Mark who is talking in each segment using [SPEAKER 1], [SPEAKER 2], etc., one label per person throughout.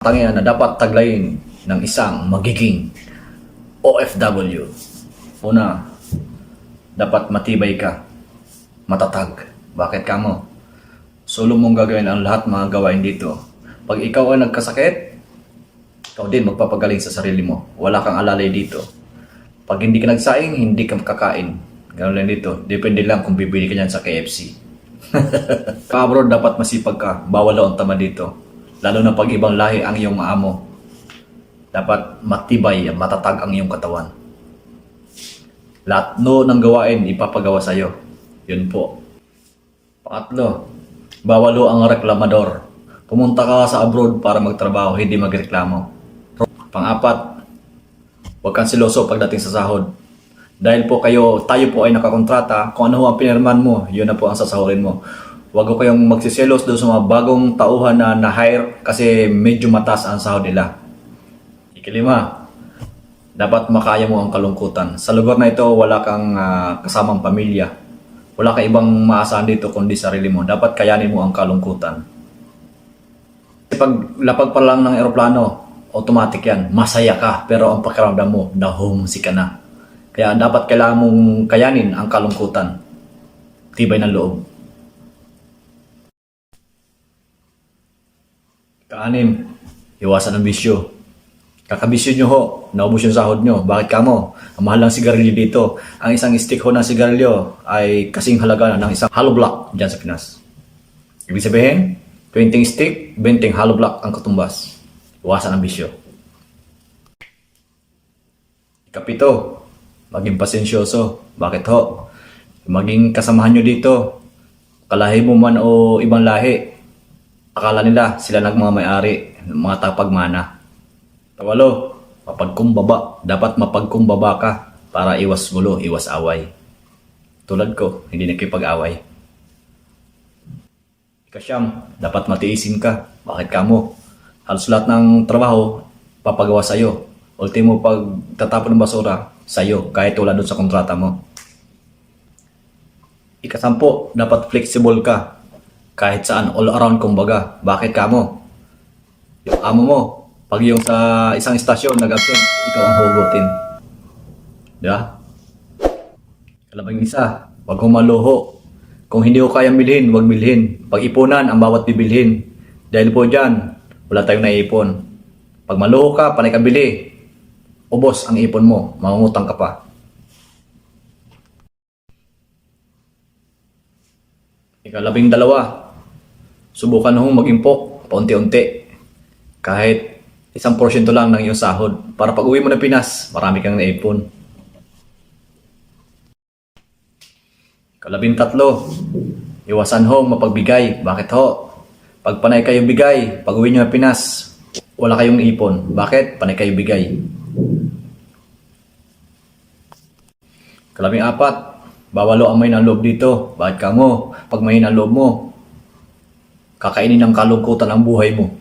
[SPEAKER 1] tangian na dapat taglayin ng isang magiging OFW. Una, dapat matibay ka, matatag. Bakit ka mo? Solo mong gagawin ang lahat mga gawain dito. Pag ikaw ay nagkasakit, ikaw din magpapagaling sa sarili mo. Wala kang alalay dito. Pag hindi ka nagsaing, hindi ka makakain. Ganun lang dito. Depende lang kung bibili ka niyan sa KFC. Ka-abroad dapat masipag ka. Bawal ang tama dito. Lalo na pag ibang lahi ang iyong maamo. Dapat matibay, matatag ang iyong katawan. Lahat no ng gawain ipapagawa sa iyo. Yun po. Pangatlo, bawal ho ang reklamador. Pumunta ka sa abroad para magtrabaho, hindi magreklamo. Pang-apat, huwag kang siloso pagdating sa sahod. Dahil po kayo, tayo po ay nakakontrata, kung ano ang pinirman mo, yun na po ang sasahurin mo. Huwag ko kayong magsiselos doon sa mga bagong tauhan na na-hire kasi medyo matas ang sahod nila. Ikilima, dapat makaya mo ang kalungkutan. Sa lugar na ito, wala kang ah, kasamang pamilya. Wala kang ibang maasahan dito kundi sarili mo. Dapat kayanin mo ang kalungkutan. Pag lapag pa lang ng eroplano, automatic yan. Masaya ka, pero ang pakiramdam mo, na homesick ka na. Kaya dapat kailangan mong kayanin ang kalungkutan. Tibay ng loob. Kaanim, iwasan ang bisyo. Kakabisyo nyo ho, naubos yung sahod nyo. Bakit ka mo? Ang mahal ng sigarilyo dito. Ang isang stick ho ng sigarilyo ay kasing halaga ng isang hollow block dyan sa Pinas. Ibig sabihin, 20 stick, 20 hollow block ang katumbas. Iwasan ang bisyo. Ikapito, maging pasensyoso. Bakit ho? Maging kasamahan nyo dito. Kalahi mo man o ibang lahi. Akala nila sila nagmamayari, mga tapagmana. Pawalo, mapagkumbaba. Dapat mapagkumbaba ka para iwas gulo, iwas away. Tulad ko, hindi nakipag-away. Ikasyam, dapat matiisin ka. Bakit ka mo? Halos lahat ng trabaho, papagawa sa'yo. Ultimo, pag tatapon ng basura, sa'yo, kahit wala doon sa kontrata mo. Ikasampo, dapat flexible ka. Kahit saan, all around kumbaga. Bakit ka mo? Yung amo mo, pag yung sa isang istasyon nag-absent, ikaw ang hugutin. Di ba? Kalabang isa, wag kong maluho. Kung hindi ko kayang bilhin, wag bilhin. Pag-ipunan ang bawat bibilhin. Dahil po dyan, wala tayong naipon. Pag maluho ka, panay ka bili. Ubos ang ipon mo, mangungutang ka pa. Ikalabing dalawa, subukan hong mag-impok paunti-unti. Kahit isang porsyento lang ng iyong sahod. Para pag uwi mo ng Pinas, marami kang naipon. Kalabing tatlo, iwasan ho mapagbigay. Bakit ho? Pag panay kayo bigay, pag uwi nyo ng Pinas, wala kayong ipon. Bakit? Panay kayo bigay. Kalabing apat, bawalo ang may ng loob dito. Bakit ka mo? Pag may ng loob mo, kakainin ng kalungkutan ang buhay mo.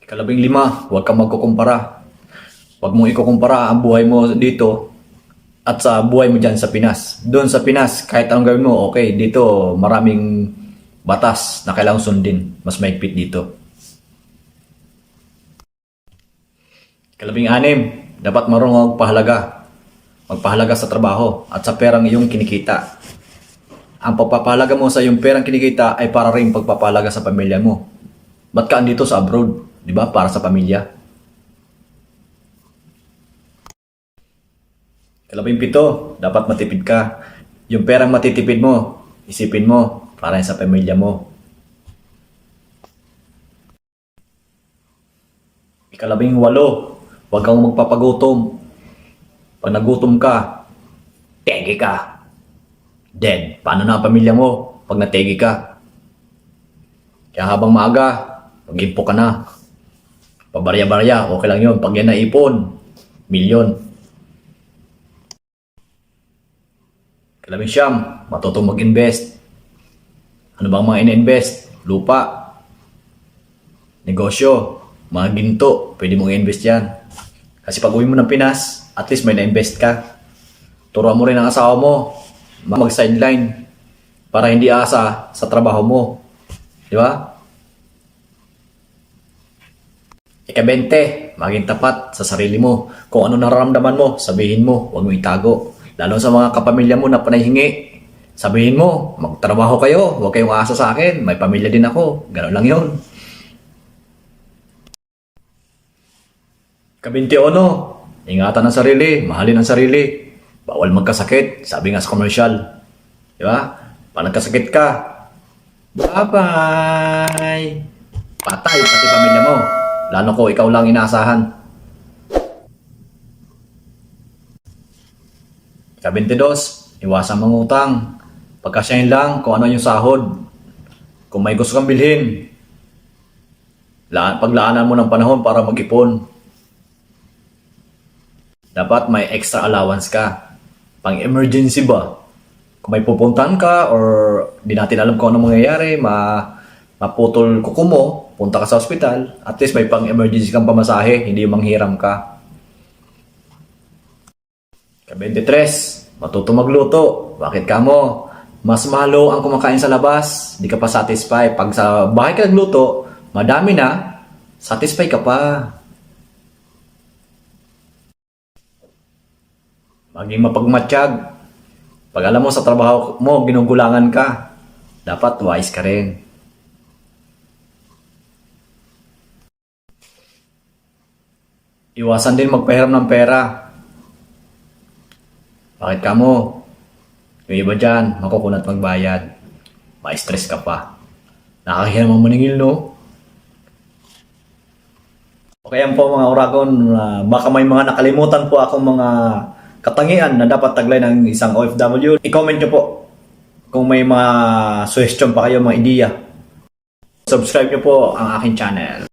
[SPEAKER 1] Ikalabing lima, huwag kang magkukumpara. Huwag mong ikukumpara ang buhay mo dito at sa buhay mo dyan sa Pinas. Doon sa Pinas, kahit anong gawin mo, okay, dito maraming batas na kailangang sundin. Mas maigpit dito. Ikalabing anim, dapat marunong magpahalaga. Magpahalaga sa trabaho at sa perang iyong kinikita. Ang pagpapahalaga mo sa iyong perang kinikita ay para rin pagpapahalaga sa pamilya mo. Ba't ka andito sa abroad? Di ba? Para sa pamilya. Kalabing pito, dapat matipid ka. Yung perang matitipid mo, isipin mo, para sa pamilya mo. Ikalabing walo, huwag kang magpapagutom. Pag nagutom ka, tegi ka. Dead. Paano na ang pamilya mo pag nategi ka? Kaya habang maaga, mag-impo ka na. Pabarya-barya, okay lang yun. Pag yan naipon, milyon. Kalabing siyam, matutong mag-invest. Ano bang mga ina-invest? Lupa, negosyo, mga ginto, pwede mong i-invest yan. Kasi pag uwi mo ng Pinas, at least may na-invest ka. Turuan mo rin ang asawa mo, mag-sideline, para hindi asa sa trabaho mo. Di ba? Ika-20, maging tapat sa sarili mo. Kung ano nararamdaman mo, sabihin mo, huwag mo itago. Lalo sa mga kapamilya mo na panahingi. Sabihin mo, magtrabaho kayo, huwag kayong aasa sa akin, may pamilya din ako. Ganon lang yun. Kabinti-ono, ingatan ang sarili, mahalin ang sarili. Bawal magkasakit, sabi nga sa commercial. Di ba? Pag nagkasakit ka, bye-bye! Patay pati pamilya mo. Lalo ko ikaw lang inaasahan. Kabinti-dos, iwasan mangutang. Pagkasyahin lang kung ano yung sahod. Kung may gusto kang bilhin, la- paglaanan mo ng panahon para mag-ipon. Dapat may extra allowance ka. Pang emergency ba? Kung may pupuntahan ka or di natin alam kung ano mangyayari, ma maputol kuko mo, punta ka sa ospital, at least may pang emergency kang pamasahe, hindi manghiram ka. Ka-23, matuto magluto. Bakit ka mo? Mas malo ang kumakain sa labas, di ka pa satisfy. Pag sa bahay ka nagluto, madami na, satisfy ka pa. Maging mapagmatsyag. Pag alam mo sa trabaho mo, ginugulangan ka, dapat wise ka rin. Iwasan din magpahiram ng pera. Bakit ka mo? Yung iba dyan, makukunat magbayad. Ma-stress ka pa. Nakakahiram ang maningil, no? Okay yan po mga Oragon, Ah, baka may mga nakalimutan po akong mga katangian na dapat taglay ng isang OFW. I-comment nyo po kung may mga suggestion pa kayo, mga ideya. Subscribe nyo po ang aking channel.